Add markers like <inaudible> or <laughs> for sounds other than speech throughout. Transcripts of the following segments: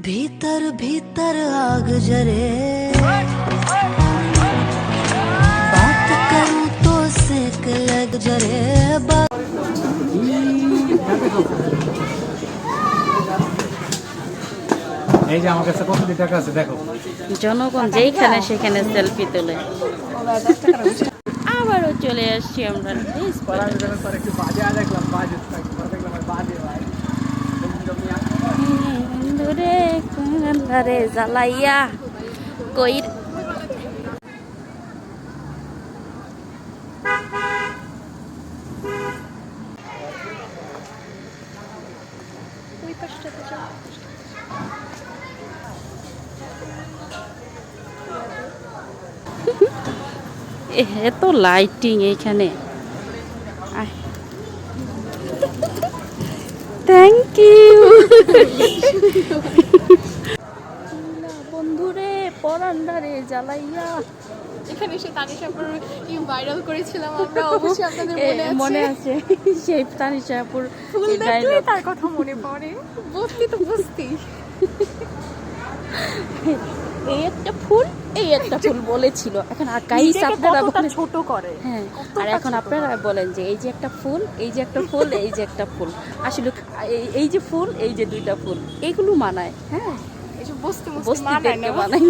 भीतर भीतर आग जरे बात करूं तो सेक लग जरे बात এই যে আমার কাছে কত টাকা আছে দেখো জনগণ যেইখানে সেখানে সেলফি তোলে আবারও চলে আসছি আমরা রে জ্বালাইয়া কই এত লাইটিং এইখানে। থ্যাংক ইউ <laughs> পরান্ডারে জ্বালাইয়া। এখানে এসে তানিশাপুর কি ভাইরাল করেছিলাম আমরা অবশ্যই আপনাদের মনে আছে? মনে আছে। সেই তানিশাপুর ফুল তার কথা মনে পড়ে। বস্তি তো বস্তি এই একটা ফুল এই একটা ফুল বলেছিল। এখন গাইস আপনারা ছোট করে? হ্যাঁ আর এখন আপনারা বলেন যে এই যে একটা ফুল এই যে একটা ফুল এই যে একটা ফুল। আসলে এই- যে ফুল এই যে দুইটা ফুল এইগুলো মানায়। হ্যাঁ। এসব বস্তি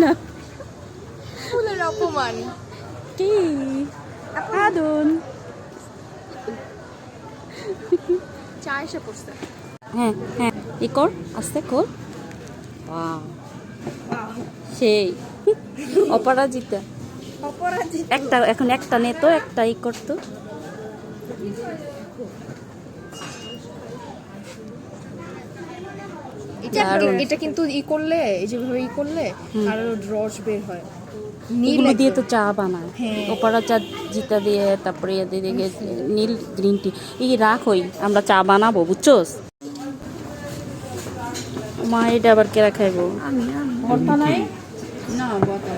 না ফুলের অপমান। কি? আদন। চা এসে পড়ছে। হ্যাঁ হ্যাঁ। ই কর আস্তে কর. সেই। অপরাজিতা। অপরাজিত। একটা এখন একটা নেতো একটা ই করতো এটা এটা কিন্তু ই করলে এই যেভাবে ই করলে আর রস বের হয়। নীল এগুলো দিয়ে তো চা বানায়। হ্যাঁ। ওপারা চা জিতা দিয়ে তারপরে দিয়ে নীল গ্রিন টি। এই রাখ ওই আমরা চা বানাবো বুঝছোস? মা এটা আবার কেরা খাইবো? ভর্তা নাই? না ভর্তা।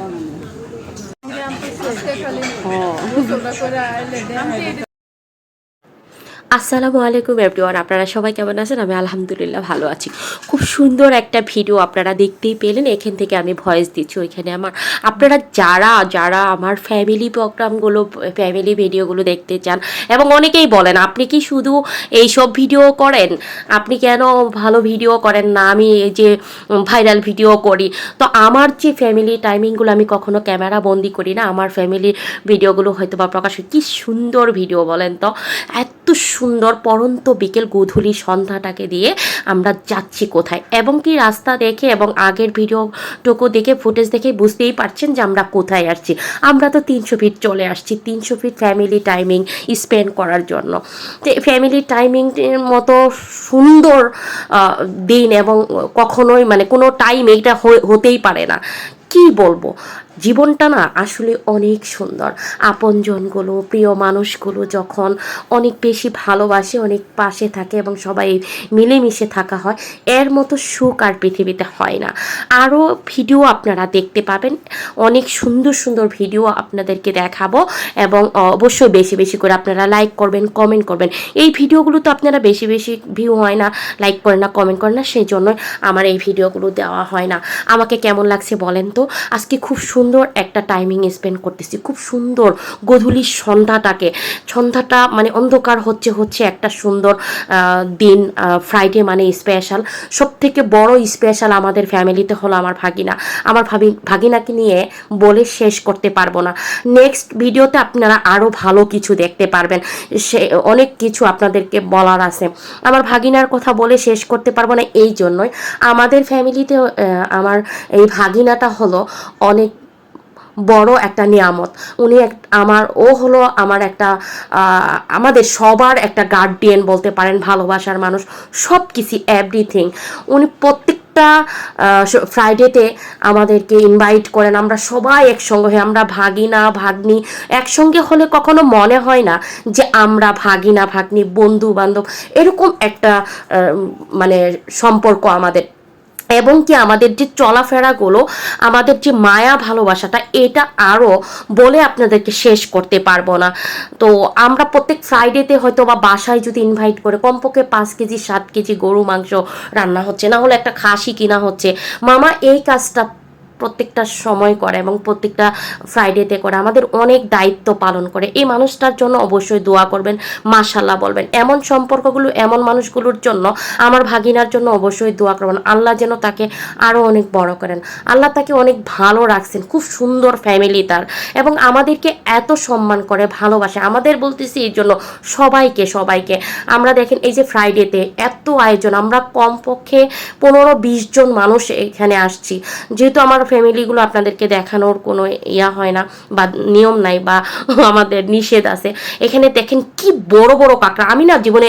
আসসালামু আলাইকুম এভরিওয়ান, আপনারা সবাই কেমন আছেন? আমি আলহামদুলিল্লাহ ভালো আছি। খুব সুন্দর একটা ভিডিও আপনারা দেখতেই পেলেন, এখান থেকে আমি ভয়েস দিচ্ছি ওইখানে আমার। আপনারা যারা যারা আমার ফ্যামিলি প্রোগ্রামগুলো ফ্যামিলি ভিডিওগুলো দেখতে চান, এবং অনেকেই বলেন, আপনি কি শুধু এই সব ভিডিও করেন? আপনি কেন ভালো ভিডিও করেন না? আমি এই যে ভাইরাল ভিডিও করি। তো আমার যে ফ্যামিলি টাইমিংগুলো আমি কখনো ক্যামেরা বন্দি করি না। আমার ফ্যামিলি ভিডিওগুলো হয়তো বা প্রকাশ। কি সুন্দর ভিডিও বলেন তো। এত সুন্দর পরন্ত বিকেল গধূলি সন্ধ্যাটাকে দিয়ে আমরা যাচ্ছি কোথায়? এবং কি রাস্তা দেখে এবং আগের ভিডিওটুকু দেখে, ফুটেজ দেখে বুঝতেই পারছেন যে আমরা কোথায় আসছি। আমরা তো তিনশো ফিট চলে আসছি। তিনশো ফিট ফ্যামিলি টাইমিং স্পেন্ড করার জন্য। ফ্যামিলি টাইমিং মতো সুন্দর দিন এবং কখনোই মানে কোনো টাইম এটা হতেই পারে না। কি বলব? জীবনটা না আসলে অনেক সুন্দর। আপনজনগুলো, প্রিয় মানুষগুলো যখন অনেক বেশি ভালোবাসে, অনেক পাশে থাকে এবং সবাই মিলেমিশে থাকা হয়, এর মতো সুখ আর পৃথিবীতে হয় না। আরও ভিডিও আপনারা দেখতে পাবেন। অনেক সুন্দর সুন্দর ভিডিও আপনাদেরকে দেখাবো এবং অবশ্যই বেশি বেশি করে আপনারা লাইক করবেন কমেন্ট করবেন। এই ভিডিওগুলো তো আপনারা বেশি বেশি ভিউ হয় না লাইক করেন না কমেন্ট করেন না, সেই জন্য আমার এই ভিডিওগুলো দেওয়া হয় না। আমাকে কেমন লাগছে বলেন তো? আজকে খুব সুন্দর একটা টাইমিং স্পেন্ড করতেছি। খুব সুন্দর গধূলির সন্ধ্যাটাকে। সন্ধ্যাটা মানে অন্ধকার হচ্ছে হচ্ছে একটা সুন্দর দিন ফ্রাইডে মানে স্পেশাল সব থেকে বড় স্পেশাল আমাদের ফ্যামিলিতে হলো আমার ভাগিনা। আমার ভাবি, ভাগিনাকে নিয়ে বলে শেষ করতে পারব না। নেক্সট ভিডিওতে আপনারা আরও ভালো কিছু দেখতে পারবেন। সে, অনেক কিছু আপনাদেরকে বলার আছে। আমার ভাগিনার কথা বলে শেষ করতে পারব না, এই জন্যই। আমাদের ফ্যামিলিতে আমার এই ভাগিনাটা হলো অনেক বড় একটা নিয়ামত। উনি এক, আমার, ও হলো আমার একটা আমাদের সবার একটা গার্ডিয়ান বলতে পারেন, ভালোবাসার মানুষ সব কিছু এভরিথিং উনি প্রত্যেক প্রত্যেকটা ফ্রাইডেতে আমাদেরকে ইনভাইট করেন। আমরা সবাই একসঙ্গে হয়ে আমরা ভাগিনা ভাগ্নি, একসঙ্গে হলে কখনো মনে হয় না যে আমরা ভাগিনা ভাগ্নি বন্ধু বান্ধব এরকম একটা মানে সম্পর্ক আমাদের। এবং কি আমাদের যে চলাফেরাগুলো, আমাদের যে মায়া ভালোবাসাটা, এটা আরও বলে আপনাদেরকে শেষ করতে পারব না। তো আমরা প্রত্যেক ফ্রাইডেতে হয়তো বা বাসায় যদি ইনভাইট করে, কমপক্ষে পাঁচ কেজি, সাত কেজি গরু, মাংস রান্না হচ্ছে, না হলে একটা খাসি কিনা হচ্ছে। মামা, এই কাজটা প্রত্যেকটা সময় করে এবং প্রত্যেকটা ফ্রাইডেতে করে। আমাদের অনেক দায়িত্ব পালন করে। এই মানুষটার জন্য অবশ্যই দোয়া করবেন মাশাল্লাহ বলবেন। এমন সম্পর্কগুলো, এমন মানুষগুলোর জন্য আমার ভাগিনার জন্য অবশ্যই দোয়া করবেন। আল্লাহ যেন তাকে আরও অনেক বড় করেন। আল্লাহ তাকে অনেক ভালো রাখছেন। খুব সুন্দর ফ্যামিলি তার। এবং আমাদেরকে এত সম্মান করে, ভালোবাসে। আমাদের বলতেছি এই জন্য সবাইকে সবাইকে। আমরা দেখেন এই যে ফ্রাইডেতে এত আয়োজন। আমরা কমপক্ষে পনেরো বিশ জন মানুষ এখানে আসছি। যেহেতু আমার ফ্যামিলিগুলো আপনাদেরকে দেখানোর কোনো ইয়া হয় না বা নিয়ম নাই বা <laughs> আমাদের নিষেধ আছে। এখানে দেখেন কি বড় বড় কাঁকড়া। আমি না জীবনে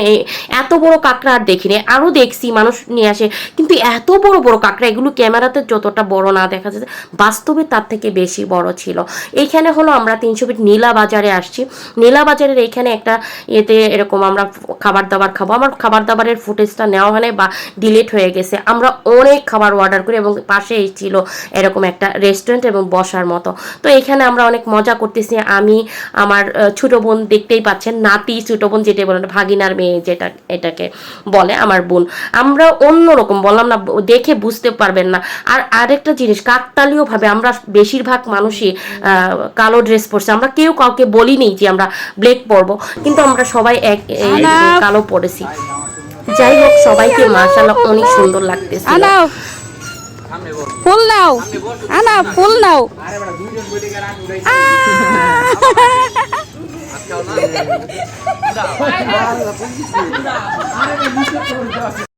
এত বড় কাঁকড়া আর দেখিনি। আরও দেখছি মানুষ নিয়ে আসে, কিন্তু এত বড় বড় কাঁকড়া, এগুলো ক্যামেরাতে যতটা বড় না দেখা যাচ্ছে, বাস্তবে তার থেকে বেশি বড় ছিল। এইখানে হলো আমরা তিনশো ফিট নীলা বাজারে আসছি। নীলা বাজারের এইখানে একটা এতে এরকম আমরা খাবার দাবার খাব। আমার খাবার দাবারের ফুটেজটা নেওয়া হয় বা ডিলিট হয়ে গেছে। আমরা অনেক খাবার অর্ডার করি এবং পাশেই ছিল এরকম একটা রেস্টুরেন্ট এবং বসার মতো। তো এখানে আমরা অনেক মজা করতেছি। আমি আমার ছোটো বোন দেখতেই পাচ্ছেন নাতি ছোটো বোন যেটা বলেন ভাগিনার মেয়ে যেটা এটাকে বলে আমার বোন। আমরা অন্যরকম বললাম না দেখে বুঝতে পারবেন না। আর আরেকটা জিনিস কাকতালীয় ভাবে আমরা বেশিরভাগ মানুষই আহ, কালো ড্রেস পরছি। আমরা কেউ কাউকে বলিনি যে আমরা ব্লেক পরবো কিন্তু আমরা সবাই এক কালো পরেছি। যাই হোক সবাইকে মার্শাল্লাহ অনেক সুন্দর লাগতেছে ফুল নাও আনা ফুল নাও আরে